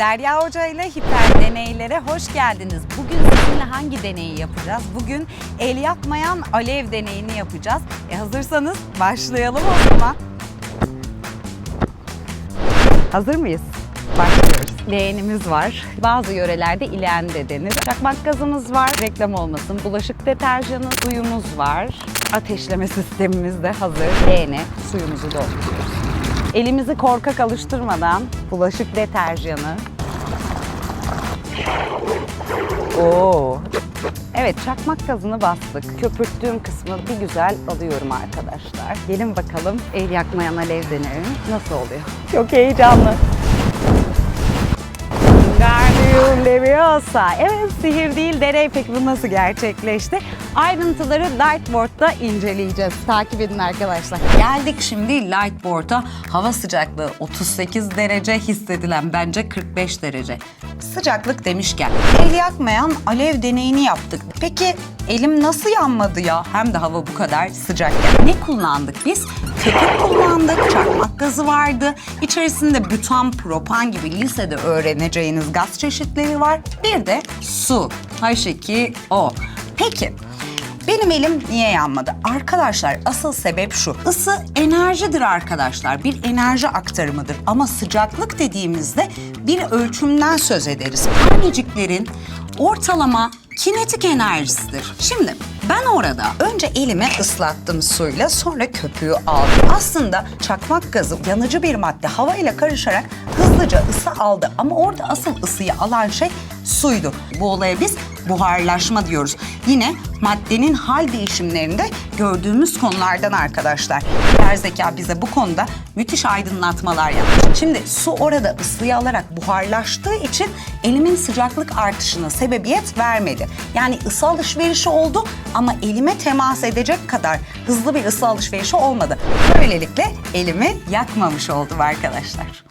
Derya Hoca ile hiper deneylere hoş geldiniz. Bugün sizinle hangi deneyi yapacağız? Bugün el yakmayan alev deneyini yapacağız. E hazırsanız başlayalım o zaman. Hazır mıyız? Başlıyoruz. Leğenimiz var. Bazı yörelerde ileğen de denir. Çakmak gazımız var. Reklam olmasın. Bulaşık deterjanı, suyumuz var. Ateşleme sistemimiz de hazır. Leğene suyumuzu dolduruyoruz. Elimizi korkak alıştırmadan bulaşık deterjanı. Oo. Evet çakmak gazını bastık. Köpürttüğüm kısmı bir güzel alıyorum arkadaşlar. Gelin bakalım el yakmayan alev deneyelim. Nasıl oluyor? Çok heyecanlı. Leviosa. Evet sihir değil deney peki bu nasıl gerçekleşti? Ayrıntıları Lightboard'da inceleyeceğiz. Takip edin arkadaşlar. Geldik şimdi Lightboard'a. Hava sıcaklığı 38 derece hissedilen bence 45 derece. Sıcaklık demişken el yakmayan alev deneyini yaptık. Peki elim nasıl yanmadı ya? Hem de hava bu kadar sıcakken. Ne kullandık biz? Köpük kullandık, gazı vardı. İçerisinde butan, propan gibi lisede öğreneceğiniz gaz çeşitleri var. Bir de su. H2O. Peki benim elim niye yanmadı? Arkadaşlar asıl sebep şu. Isı enerjidir arkadaşlar. Bir enerji aktarımıdır. Ama sıcaklık dediğimizde bir ölçümden söz ederiz. Taneciklerin ortalama kinetik enerjisidir. Şimdi ben orada önce elimi ıslattım suyla sonra köpüğü aldım. Aslında çakmak gazı yanıcı bir madde hava ile karışarak hızlıca ısı aldı. Ama orada asıl ısıyı alan şey suydu. Bu olaya biz buharlaşma diyoruz. Yine maddenin hal değişimlerinde gördüğümüz konulardan arkadaşlar. Her zeka bize bu konuda müthiş aydınlatmalar yapmış. Şimdi su orada ısıyı alarak buharlaştığı için elimin sıcaklık artışına sebebiyet vermedi. Yani ısı alışverişi oldu ama elime temas edecek kadar hızlı bir ısı alışverişi olmadı. Böylelikle elimi yakmamış oldum arkadaşlar.